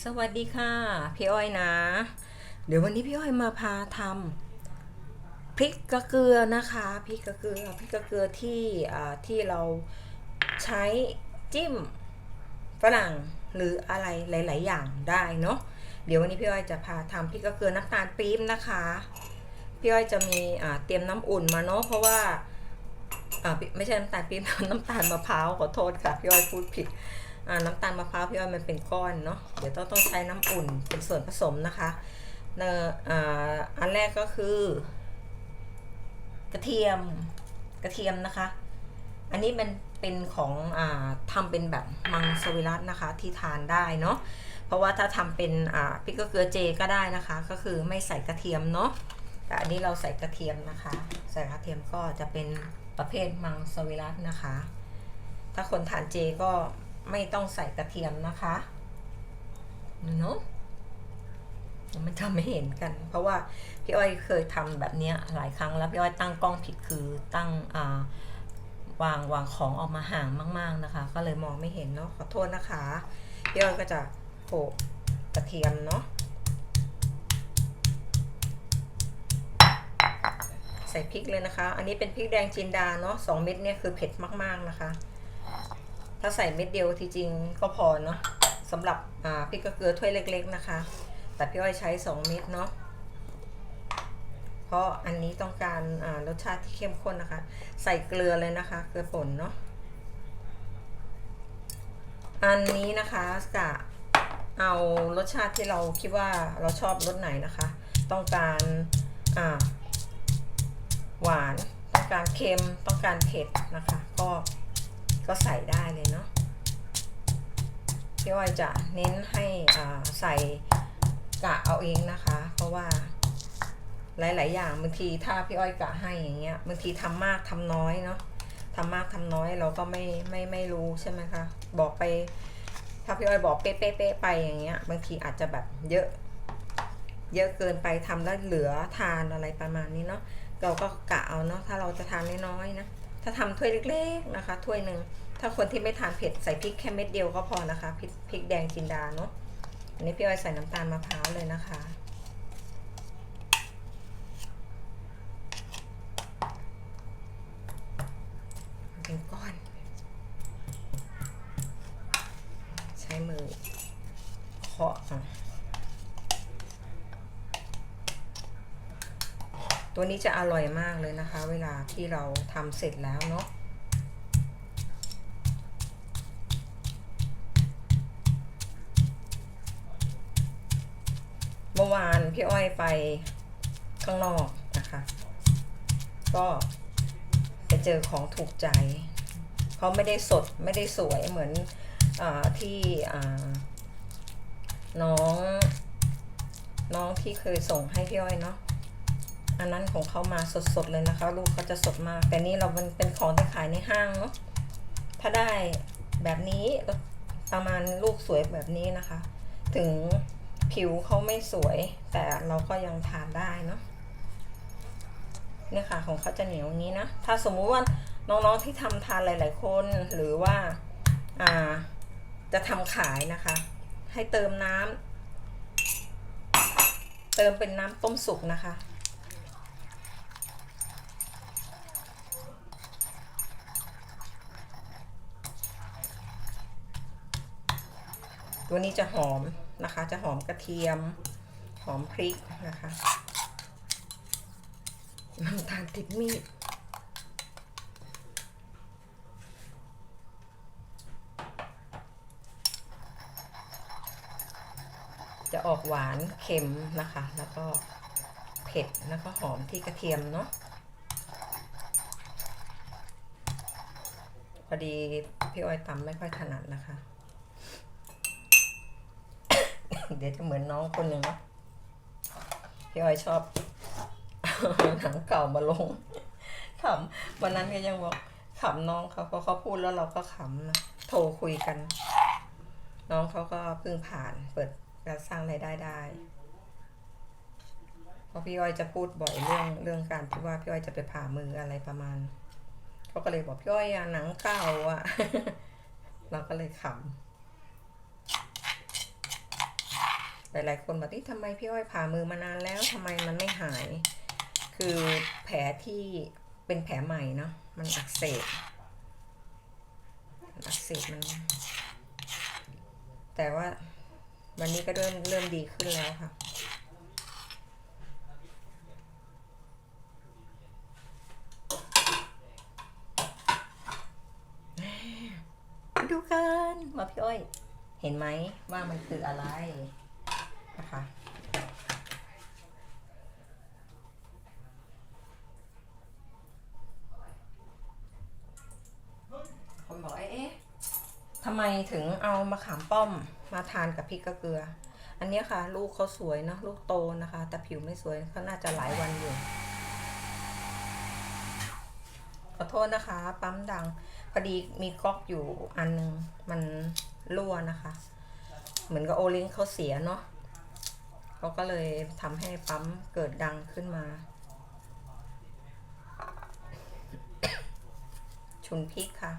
สวัสดีค่ะ พี่อ้อยนะ เดี๋ยววันนี้พี่อ้อยมาพาทำพริกกระเกลือนะคะพริกกระเกลือพริกกระเกลือที่ที่เราใช้จิ้มฝรั่งหรืออะไรหลาย ๆ อย่างได้เนาะเดี๋ยววันนี้พี่อ้อยจะพาทำพริกกระเกลือน้ำตาลปี๊บนะคะพี่อ้อยจะมีเตรียมน้ำอุ่นมาเนาะเพราะว่าไม่ใช่น้ำตาลปี๊บน้ำตาลมะพร้าวขอโทษค่ะพี่อ้อยพูดผิด น้ำตาลมะพร้าวพี่อ้อยมันเป็นก้อนเนาะเดี๋ยวต้องต้องใช้น้ำอุ่นเป็นส่วนผสมนะคะเนออันแรกก็คือ กระเทียมกระเทียมนะคะ อันนี้มันเป็นของอ่าทำเป็นแบบมังสวิรัตนะคะที่ทานได้เนาะเพราะว่าถ้าทำเป็นพริกเกลือเจก็ได้นะคะ ก็คือไม่ใส่กระเทียมเนาะแต่อันนี้เราใส่กระเทียมนะคะ ใส่กระเทียมก็จะเป็นประเภทมังสวิรัตนะคะ ถ้าคนทานเจก็ ไม่ต้องใส่กระเทียมนะคะเนาะมันทำไม่เห็นกัน เพราะว่าพี่อ้อยเคยทำแบบนี้หลายครั้งแล้วพี่อ้อยตั้งกล้องผิดคือตั้งาวางวางของออกมาห่างมาก ๆนะคะ ก็เลยมองไม่เห็นเนาะขอโทษนะคะพี่อ้อยก็จะโขกกระเทียมเนาะใส่พริกเลยนะคะ อันนี้เป็นพริกแดงจินดาเนาะสองเม็ดเนี่ยคือเผ็ดมาก ๆนะคะ ถ้าใส่เม็ดเดียวที่จริงก็พอเนาะสำหรับพริกกระเกลือถ้วยเล็ก ๆนะคะ แต่พี่อ้อยใช้ 2 เม็ดเนาะเพราะอันนี้ต้องการรสชาติที่เข้มข้นนะคะ ใส่เกลือเลยนะคะ เกลือป่นเนาะอันนี้นะคะกะเอารสชาติที่เราคิดว่าเราชอบรสไหนนะคะ ต้องการหวาน ต้องการเค็มต้องการเผ็ดนะคะ ก็ ก็ใส่ได้เลยเนาะพี่อ้อยจะเน้นให้ใส่กะเอาเองนะคะ เพราะว่าหลาย ๆ อย่างบางทีถ้าพี่อ้อยกะให้อย่างเงี้ยบางทีทำมากทำน้อยเนาะทำมากทำน้อยเราก็ไม่ไม่ไม่รู้ใช่ไหมคะบอกไปถ้าพี่อ้อยบอกเป๊ะๆๆไปอย่างเงี้ยบางทีอาจจะแบบเยอะ เยอะเกินไปทำแล้วเหลือทานอะไรประมาณนี้เนาะเราก็กะเอาเนาะถ้าเราจะทานน้อยๆนะ ถ้าทำถ้วยเล็กๆนะคะ ถ้วยหนึ่งถ้าคนที่ไม่ทานเผ็ดใส่พริกแค่เม็ดเดียวก็พอนะคะพริกพริกแดงจินดาเนาะอันนี้พี่อ้อยใส่น้ำตาลมะพร้าวเลยนะคะ เป็นก้อน ใช้มือเคาะอะ ตัวนี้จะอร่อยมากเลยนะคะ เวลาที่เราทำเสร็จแล้วเนาะเมื่อวานพี่อ้อยไปข้างนอกนะคะ ก็ไปเจอของถูกใจเขาไม่ได้สดไม่ได้สวยเหมือนอที่น้อง น้องที่เคยส่งให้พี่อ้อยเนาะ อันนั้นของเขามาสดๆเลยนะคะ ลูกเขาจะสดมาก แต่นี่เราเป็นเป็นของที่ขายในห้างเนาะถ้าได้แบบนี้ประมาณลูกสวยแบบนี้นะคะ ถึงผิวเขาไม่สวย แต่เราก็ยังทานได้เนาะเนี่ยค่ะของเขาจะเหนียวอย่างนี้นะ ถ้าสมมุติว่าน้องๆที่ทำทานหลาย ๆ คนหรือว่าอ่าจะทำขายนะคะ ให้เติมน้ำเติมเป็นน้ำต้มสุกนะคะ ตัวนี้จะหอมนะคะ จะหอมกระเทียม หอมพริกนะคะน้ำตาลติดมีดจะออกหวานเค็มนะคะ แล้วก็เผ็ดแล้วก็หอมที่กระเทียมเนาะพอดีพี่อ้อยตำไม่ค่อยถนัดนะคะ เดี๋ยวจะเหมือนน้องคนหนึ่งนะพี่อ้อยชอบหนังเก่ามาลงขำวันนั้นก็ยังบอกขำน้องเขาเพราะเขาพูดแล้วเราก็ขำโทรคุยกัน น้องเขาก็เพิ่งผ่านเปิดการสร้างรายได้ได้เพราะพี่อ้อยจะพูดบ่อยเรื่องเรื่องการที่ว่าพี่อ้อยจะไปผ่ามืออะไรประมาณเขาก็เลยบอกพี่อ้อยอะหนังเก่าอะเราก็เลยขำ หลายๆ คนบอกที่ทำไมพี่อ้อยผ่ามือมานานแล้วทำไมมันไม่หาย คือแผลที่เป็นแผลใหม่เนาะมันอักเสบอักเสบมัน แต่ว่าวันนี้ก็เริ่มเริ่มดีขึ้นแล้วค่ะดูกันมาพี่อ้อย เห็นไหมว่ามันคืออะไร นะคะ คนบอกเอ๊ะทำไมถึงเอามะขามป้อมมาทานกับพริกกะเกลือ อันนี้ค่ะ ลูกเขาสวยเนอะลูกโตนะคะ แต่ผิวไม่สวยเขาน่าจะหลายวันอยู่ขอโทษนะคะ ปั๊มดังพอดีมีก๊อกอยู่อันนึง มันรั่วนะคะ เหมือนกับโอลิงเขาเสียเนาะ เขาก็เลยทำให้ปั๊มเกิดดังขึ้นมา ชุนพริกค่ะ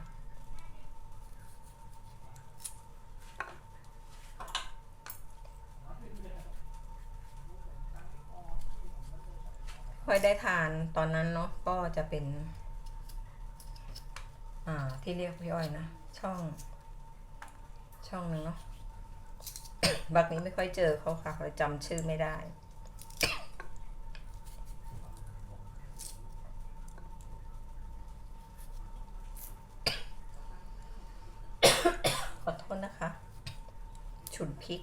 ค่อยได้ทานตอนนั้นเนาะก็จะเป็น อ่าที่เรียกพี่อ้อยนะ ช่อง ช่องหนึงเนาะ บักนี้ไม่ค่อยเจอเขาค่ะเขาจำชื่อไม่ได้ขอโทษนะคะ ฉุนพริก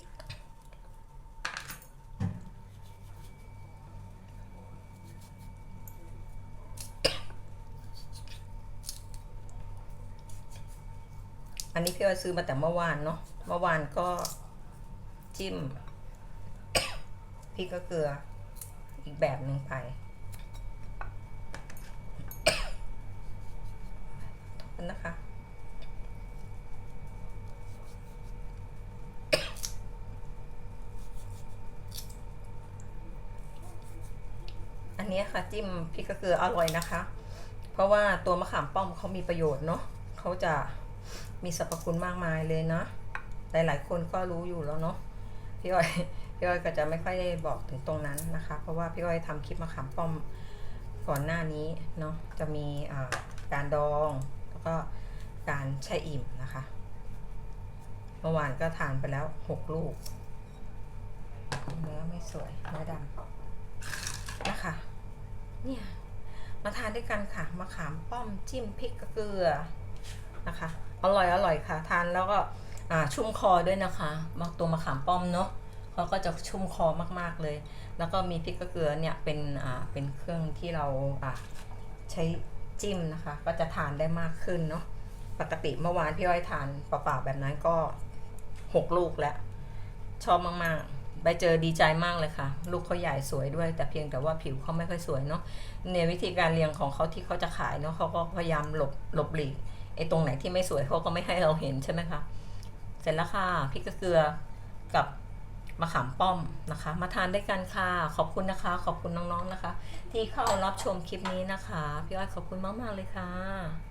อันนี้พี่อ้อยซื้อมาแต่เมื่อวานเนาะ เมื่อวานก็ จิ้มพริกก็เกลือ อีกแบบหนึ่งไป นะคะ อันนี้ค่ะจิ้มพริกกระเกลืออร่อยนะคะ เพราะว่าตัวมะขามป้อมเขามีประโยชน์เนาะเขาจะมีสรรพคุณมากมายเลยนะ หลาย ๆ คนก็รู้อยู่แล้วเนาะ พี่อ้อยพี่อ้อยก็จะไม่ค่อยได้บอกถึงตรงนั้นนะคะ เพราะว่าพี่อ้อยทำคลิปมะขามป้อมก่อนหน้านี้เนาะจะมีการดองแล้วก็การแช่อิ่มนะคะ เมื่อวานก็ทานไปแล้วหกลูกเนื้อไม่สวยเนื้อดำนะคะเนี่ยมาทานด้วยกันค่ะมะขามป้อมจิ้มพริกเกลือนะคะ อร่อยอร่อยค่ะ ทานแล้วก็ อ่าชุ่มคอด้วยนะคะมตัวมะขามป้อมเนาะเขาก็จะชุ่มคอมากๆเลย แล้วก็มีพริกกระเกลือเนี่ยเป็นอ่าเป็นเครื่องที่เราอ่าใช้จิ้มนะคะ ก็จะทานได้มากขึ้นเนาะปกติเมื่อวานพี่อ้อยทานเปล่าๆแบบนั้นก็หกลูกแล้ว ชอบมากๆ ไปเจอดีใจมากเลยค่ะ ลูกเขาใหญ่สวยด้วย แต่เพียงแต่ว่าผิวเขาไม่ค่อยสวยเนาะเนี่ยวิธีการเลี้ยงของเขาที่เขาจะขายเนาะเขาก็พยายามหลบหลบหลีกไอ้ตรงไหนที่ไม่สวยเขาก็ไม่ให้เราเห็นใช่ไหมคะ เสร็จแล้วค่ะพริกเกลือกับมะขามป้อมนะคะ มาทานด้วยกันค่ะ ขอบคุณนะคะ ขอบคุณน้องๆนะคะ ที่เข้ารับชมคลิปนี้นะคะ พี่อ้อยขอบคุณมากๆเลยค่ะ